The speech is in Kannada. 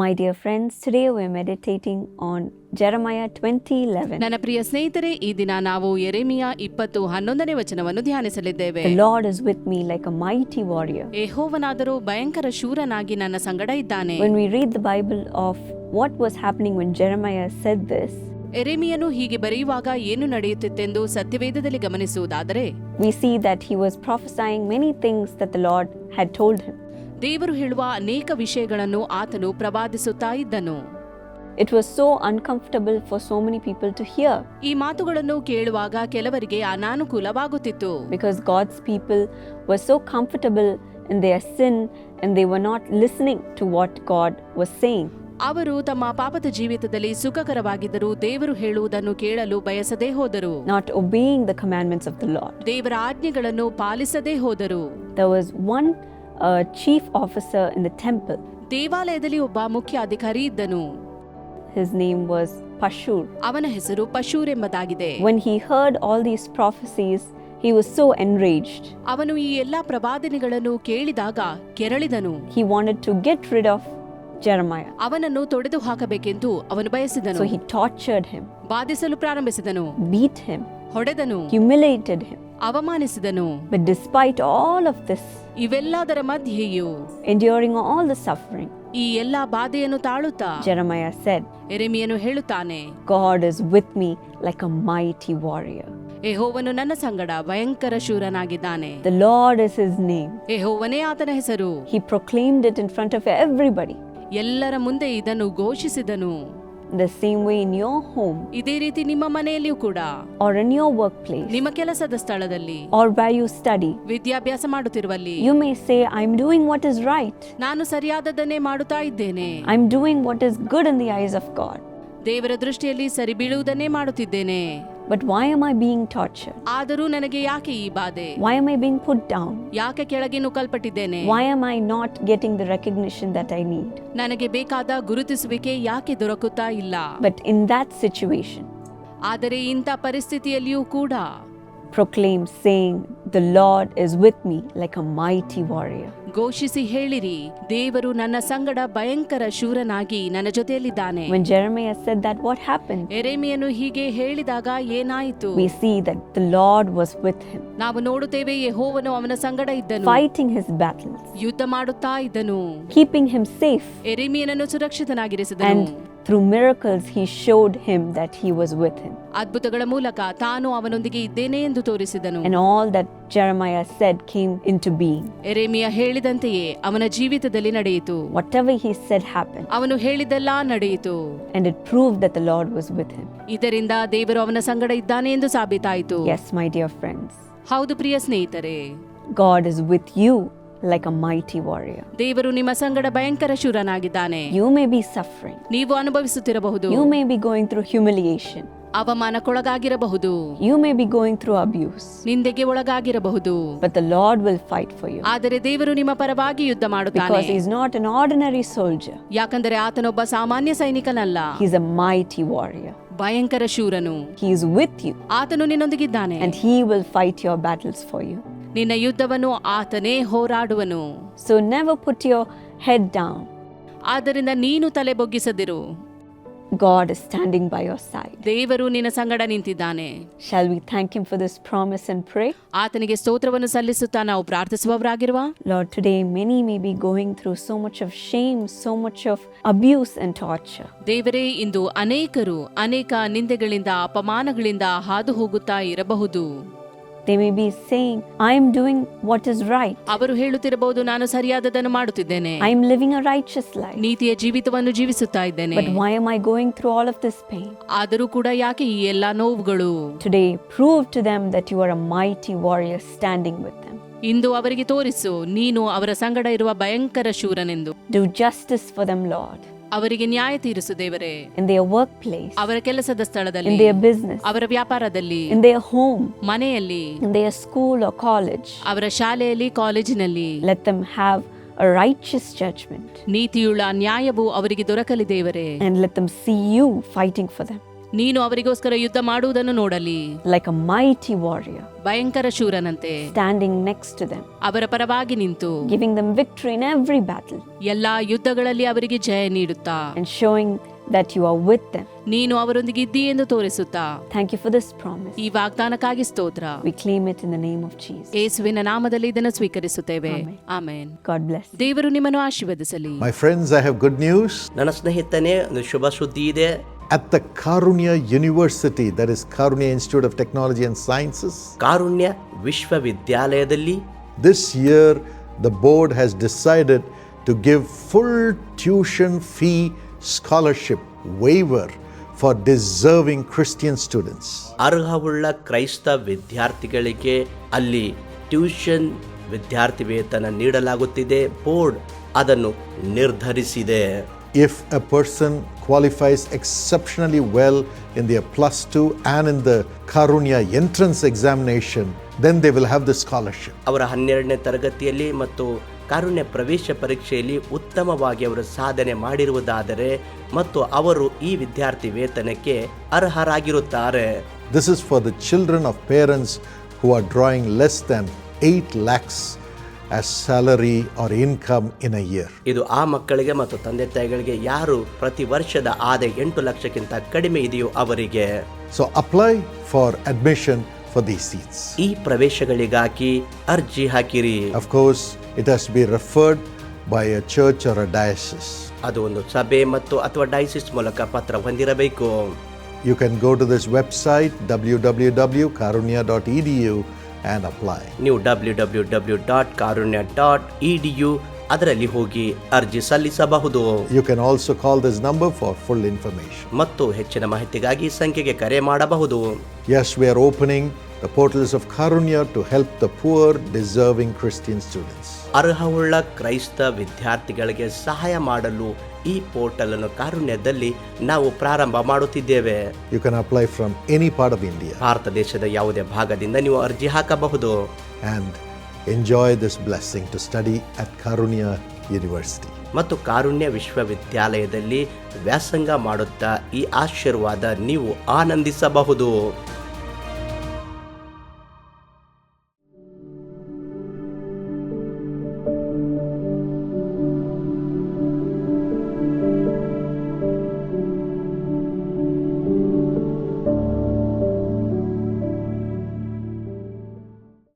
My dear friends today we meditating on Jeremiah twenty eleven ನನ್ನ ಪ್ರಿಯ ಸ್ನೇಹಿತರೆ ಈ ದಿನ ನಾವು ಎರೆಮಿಯ ಇಪ್ಪತ್ತು ಹನ್ನೊಂದನೇ ವಚನವನ್ನು ಧ್ಯಾನಿಸಲಿದ್ದೇವೆ. Lord is with me like a mighty warrior ಏಹೋವನಾದರೂ ಭಯಂಕರ ಶೂರನಾಗಿ ನನ್ನ ಸಂಗಡ ಇದ್ದಾನೆ. When we read the Bible of what was happening when Jeremiah said this ಎರೆಮಿಯನು ಹೀಗೆ ಬರೆಯುವಾಗ ಏನು ನಡೆಯುತ್ತಿತ್ತೆಂದು ಸತ್ಯವೇದದಲ್ಲಿ ಗಮನಿಸುವುದಾದರೆ we see that he was prophesying many things that the Lord had told him ದೇವರು ಹೇಳುವ ಅನೇಕ ವಿಷಯಗಳನ್ನು ಆತನು ಪ್ರವಾದಿಸುತ್ತಾ ಇದ್ದನು. It was so uncomfortable for so many people to hear ಈ ಮಾತುಗಳನ್ನು ಕೇಳುವಾಗ ಕೆಲವರಿಗೆ ಅನಾನುಕೂಲವಾಗುತ್ತಿತ್ತು. Because God's people was so comfortable in their sin and they were not listening to what God was saying ಅವರು ತಮ್ಮ ಪಾಪದ ಜೀವಿತದಲ್ಲಿ ಸುಖಕರವಾಗಿದ್ದರೂ ದೇವರು ಹೇಳುವುದನ್ನು ಕೇಳಲು ಬಯಸದೇ ಹೋದರು. Not obeying the commandments of the Lord ದೇವರ ಆಜ್ಞೆಗಳನ್ನು ಪಾಲಿಸದೇ ಹೋದರು. The was one uh, chief officer in the temple. ದೇವಾಲಯದಲ್ಲಿ ಒಬ್ಬ ಮುಖ್ಯ ಅಧಿಕಾರಿ ಇದ್ದನು His name was Pashur. ಅವನ ಹೆಸರು ಪಶೂರ್ ಎಂಬುದಾಗಿದೆ When he heard all these prophecies, he was so enraged. ಅವನು ಈ ಎಲ್ಲಾ ಪ್ರವಾದನೆಗಳನ್ನು ಕೇಳಿದಾಗ ಕೆರಳಿದನು He wanted to get rid of Jeremiah. ಅವನನ್ನು ತೊಡೆದು ಹಾಕಬೇಕೆಂದು ಅವನು ಬಯಸಿದನು So he tortured him, ಬಾಧಿಸಲು ಪ್ರಾರಂಭಿಸಿದನು beat him, ಹೊಡೆದನು humiliated him. ಅವಮಾನಿಸಿದನು But despite all of this, ಇವೆಲ್ಲದರ ಮಧ್ಯೆಯೂ enduring all the suffering, ಈ ಎಲ್ಲಾ ಬಾಧೆಯನ್ನು ತಾಳುತ್ತಾ Jeremiah said, ಎರೆಮಿಯನು ಹೇಳುತ್ತಾನೆ God is with me like a mighty warrior. ಯೆಹೋವನು ನನ್ನ ಸಂಗಡ ಭಯಂಕರ ಶೂರನಾಗಿದ್ದಾನೆ The Lord is his name. ಯೆಹೋವನೇ ಆತನ ಹೆಸರು He proclaimed it in front of everybody. ಎಲ್ಲರ ಮುಂದೆ ಇದನ್ನು ಘೋಷಿಸಿದನು The same way in your home ಇದೇ ರೀತಿ ನಿಮ್ಮ ಮನೆಯಲ್ಲಿಯೂ ಕೂಡ or in your workplace ನಿಮ್ಮ ಕೆಲಸದ ಸ್ಥಳದಲ್ಲಿ or where you study, ವಿದ್ಯಾಭ್ಯಾಸ ಮಾಡುತ್ತಿರುವಲ್ಲಿ you may say, I'm doing what is right. ನಾನು ಸರಿಯಾದದನ್ನೇ ಮಾಡುತ್ತಾ ಇದ್ದೇನೆ I'm doing what is good in the eyes of God. ದೇವರ ದೃಷ್ಟಿಯಲ್ಲಿ ಸರಿ ಬೀಳುವುದನ್ನೇ ಮಾಡುತ್ತಿದ್ದೇನೆ But why am I being tortured? ಆದರೂ ನನಗೆ ಯಾಕೆ ಈ ಬಾಧೆ Why am I being put down? ಯಾಕೆ ಕೆಳಗೆ ನೂಕಲ್ಪಟ್ಟಿದ್ದೇನೆ Why am I not getting the recognition that I need? ನನಗೆ ಬೇಕಾದ ಗುರುತಿಸುವಿಕೆ ಯಾಕೆ ದೊರಕುತ್ತಾ ಇಲ್ಲ But in that situation, ಆದರೆ ಇಂಥ ಪರಿಸ್ಥಿತಿಯಲ್ಲಿಯೂ ಕೂಡ proclaim, saying, The Lord is with me like a mighty warrior. ಘೋಷಿಸಿ ಹೇಳಿರಿ ದೇವರು ನನ್ನ ಸಂಗಡ ಭಯಂಕರ ಶೂರನಾಗಿ ನನ್ನ ಜೊತೆಯಲ್ಲಿದ್ದಾನೆ. When Jeremiah said that, what happened? ಎರೆಮಿಯನು ಹೀಗೆ ಹೇಳಿದಾಗ ಏನಾಯಿತು? We see that the Lord was with him, ನಾವು ನೋಡುತ್ತೇವೆ ಯೆಹೋವನು ಅವನ ಸಂಗಡ ಇದ್ದನು. ಫೈಟಿಂಗ್ his battles, ಯುದ್ಧ ಮಾಡುತ್ತಾ ಇದ್ದನು. ಕೀಪಿಂಗ್ ಹಿಮ್ ಸೇಫ್ ಎರೆಮಿಯನನ್ನು ಸುರಕ್ಷಿತನಾಗಿರಿಸಿದನು. And through miracles, he showed him that he was with him. ಅದ್ಭುತಗಳ ಮೂಲಕ ತಾನು ಅವನೊಂದಿಗೆ ಇದ್ದೇನೆ ಎಂದು ತೋರಿಸಿದನು And all that Jeremiah said came into being. ಎರೆಮಿಯ ಹೇಳಿದಂತೆಯೇ ಅವನ ಜೀವಿತದಲ್ಲಿ ನಡೆಯಿತು Whatever he said happened. ಅವನು ಹೇಳಿದ್ದೆಲ್ಲ ನಡೆಯಿತು And it proved that the Lord was with him. ಇದರಿಂದ ದೇವರು ಅವನ ಸಂಗಡ ಇದ್ದಾನೆ ಎಂದು ಸಾಬೀತಾಯಿತು Yes, my dear friends, ಹೌದು ಪ್ರಿಯ ಸ್ನೇಹಿತರೆ God is with you Like a mighty warrior. ದೇವರು ನಿಮ್ಮ ಸಂಗಡ ಭಯಂಕರ ಶೂರನಾಗಿದ್ದಾನೆ You may be suffering, ನೀವು ಅನುಭವಿಸುತ್ತಿರಬಹುದು you may be going through humiliation, ಅವಮಾನಕ್ಕೊಳಗಾಗಿರಬಹುದು you may be going through abuse, ನಿಂದೆಗೆ ಒಳಗಾಗಿರಬಹುದು but the Lord will fight for you ಆದರೆ ದೇವರು ನಿಮ್ಮ ಪರವಾಗಿ ಯುದ್ಧ ಮಾಡುತ್ತಾನೆ because He's not an ordinary soldier, ಯಾಕಂದರೆ ಆತನೊಬ್ಬ ಸಾಮಾನ್ಯ ಸೈನಿಕನಲ್ಲ He's a mighty warrior. ಭಯಂಕರ ಶೂರನು He is with you ಆತನು ನಿನ್ನೊಂದಿಗಿದ್ದಾನೆ and He will fight your battles for you. ನಿನ್ನ ಯುದ್ಧವನ್ನು ಆತನೇ ಹೋರಾಡುವನು so never put your head down ಆದ್ದರಿಂದ ನೀನು ತಲೆ ಬೊಗ್ಗಿಸದಿರು God is standing by your side. ದೇವರು ನಿನ್ನ ಸಂಗಡ ನಿಂತಿದ್ದಾನೆ Shall we thank Him for this promise and pray? ಆತನಿಗೆ ಸ್ತೋತ್ರವನ್ನು ಸಲ್ಲಿಸುತ್ತಾ ನಾವು ಪ್ರಾರ್ಥಿಸುವವರಾಗಿರುವ Lord, today many may be going through so much of shame, so much of abuse and torture. ದೇವರೇ ಇಂದು ಅನೇಕರು ಅನೇಕ ನಿಂದೆಗಳಿಂದ ಅಪಮಾನಗಳಿಂದ ಹಾದು ಹೋಗುತ್ತಾ ಇರಬಹುದು they may be saying I am doing what is right ಅವರು ಹೇಳುತ್ತಿರಬಹುದು ನಾನು ಸರಿಯಾದದನ್ನು ಮಾಡುತ್ತಿದ್ದೇನೆ. I am living a righteous life ನೀತಿಯ ಜೀವಿತವನ್ನು ಜೀವಿಸುತ್ತಾ ಇದ್ದೇನೆ. Why am I going through all of this pain ಆದರೂ ಕೂಡ ಯಾಕೆ ಈ ಎಲ್ಲ ನೋವುಗಳು? Today prove to them that you are a mighty warrior standing with them ಇಂದು ಅವರಿಗೆ ತೋರಿಸು ನೀನು ಅವರ ಸಂಗಡ ಇರುವ ಭಯಂಕರ ಶೂರನೆಂದು. Do justice for them Lord ಅವರಿಗೆ ನ್ಯಾಯ ತೀರಿಸು ದೇವರೇ ದೇ ವರ್ಕ್ ಪ್ಲೇಸ್ ಅವರ ಕೆಲಸದ ಸ್ಥಳದಲ್ಲಿ ಬಿಸ್ನೆಸ್ ಅವರ ವ್ಯಾಪಾರದಲ್ಲಿ ಇನ್ ಹೋಮ್ ಮನೆಯಲ್ಲಿ ಸ್ಕೂಲ್ ಕಾಲೇಜ್ ಅವರ ಶಾಲೆಯಲ್ಲಿ ಕಾಲೇಜಿನಲ್ಲಿ let them have a righteous judgment neethiyulla nyayavu avarige dorakali devare and let them see you fighting for them ನೀನು ಅವರಿಗೋಸ್ಕರ ಯುದ್ಧ ಮಾಡುವುದನ್ನು ನೋಡಲಿ like a mighty warrior, ಭಯಂಕರ ಶೂರನಂತೆ standing next to them, ಅವರ ಪರವಾಗಿ ನಿಂತು giving them victory in every battle, ಎಲ್ಲಾ ಯುದ್ಧಗಳಲ್ಲಿ ಅವರಿಗೆ ಜಯ ನೀಡುತ್ತಾ and showing that you are with them. ನೀನು ಅವರೊಂದಿಗೆ ಇದ್ದೀ ಎಂದು ತೋರಿಸುತ್ತಾ Thank you for this promise. ಈ ವಾಗ್ದಾನಕ್ಕಾಗಿ ಸ್ತೋತ್ರ We claim it in the name of Jesus. ಯೇಸುವಿನ ನಾಮದಲ್ಲಿ ಇದನ್ನು ಸ್ವೀಕರಿಸುತ್ತೇವೆ ಆಮೆನ್. Amen God bless. ದೇವರು ನಿಮ್ಮನ್ನು ಆಶೀರ್ವದಿಸಲಿ My friends, I have good news. ನನ್ನ ಸ್ನೇಹಿತನೇ ಒಂದು ಶುಭ ಸುದ್ದಿ ಇದೆ At the Karunya University, that is Karunya Institute of Technology and Sciences, ಕಾರುಣ್ಯ ವಿಶ್ವವಿದ್ಯಾಲಯದಲ್ಲಿ this year the board has decided to give full tuition fee scholarship waiver for deserving Christian students. ಅರ್ಹವುಳ್ಳ ಕ್ರೈಸ್ತ ವಿದ್ಯಾರ್ಥಿಗಳಿಗೆ ಅಲ್ಲಿ ಟ್ಯೂಷನ್ ವಿದ್ಯಾರ್ಥಿ ವೇತನ ನೀಡಲಾಗುತ್ತಿದೆ ಬೋರ್ಡ್ ಅದನ್ನು ನಿರ್ಧರಿಸಿದೆ If a person qualifies exceptionally well in their plus two and in the Karunya entrance examination, then they will have the scholarship. ಅವರ ಹನ್ನೆರಡನೇ ತರಗತಿಯಲ್ಲಿ ಮತ್ತು ಕಾರುಣ್ಯ ಪ್ರವೇಶ ಪರೀಕ್ಷೆಯಲ್ಲಿ ಉತ್ತಮವಾಗಿ ಅವರು ಸಾಧನೆ ಮಾಡಿರುವುದಾದರೆ ಮತ್ತು ಅವರು ಈ ವಿದ್ಯಾರ್ಥಿ ವೇತನಕ್ಕೆ ಅರ್ಹರಾಗಿರುತ್ತಾರೆ This is for the children of parents who are drawing less than 8 lakhs salary or income in a year ಇದು ಆ ಮಕ್ಕಳಿಗೆ ಮತ್ತು ತಂದೆ ತಾಯಿಗಳಿಗೆ ಯಾರು ಪ್ರತಿ ವರ್ಷದ ಆದಾಯ ಎಂಟು ಲಕ್ಷಕ್ಕಿಂತ ಕಡಿಮೆ ಇದೆಯೋ ಅವರಿಗೆ so apply for admission for the seats ಈ ಪ್ರವೇಶಗಳಿಗಾಗಿ ಅರ್ಜಿ ಹಾಕಿರಿ. Of course it has be referred by a church or a diocese ಅದು ಒಂದು ಸಭೆ ಮತ್ತು ಅಥವಾ ಡಯಾಸಿಸ್ ಮೂಲಕ ಪತ್ರ ಹೊಂದಿರಬೇಕು. You can go to this website W W W Karunya dot E D U and apply. ನೀವು W W W dot Karunya dot E D U ಅದರಲ್ಲಿ ಹೋಗಿ ಅರ್ಜಿ ಸಲ್ಲಿಸಬಹುದು. You can also call this number for full information ಮತ್ತು ಹೆಚ್ಚಿನ ಮಾಹಿತಿಗಾಗಿ ಸಂಖ್ಯೆಗೆ ಕರೆ ಮಾಡಬಹುದು. Yes we are opening the portals of Karunya to help the poor, deserving Christian students. ಅರ್ಹವುಳ್ಳ ಕ್ರೈಸ್ತ ವಿದ್ಯಾರ್ಥಿಗಳಿಗೆ ಸಹಾಯ ಮಾಡಲು ಈ ಪೋರ್ಟಲ್ ಅನ್ನು ಕಾರುಣ್ಯದಲ್ಲಿ ನಾವು ಪ್ರಾರಂಭ ಮಾಡುತ್ತಿದ್ದೇವೆ You can apply from any part of India Bharat ದೇಶದ ಯಾವುದೇ ಭಾಗದಿಂದ ನೀವು ಅರ್ಜಿ ಹಾಕಬಹುದು and enjoy this blessing to study at Karunya University. ಮತ್ತು ಕಾರುಣ್ಯ ವಿಶ್ವವಿದ್ಯಾಲಯದಲ್ಲಿ ವ್ಯಾಸಂಗ ಮಾಡುತ್ತಾ ಈ ಆಶೀರ್ವಾದ ನೀವು ಆನಂದಿಸಬಹುದು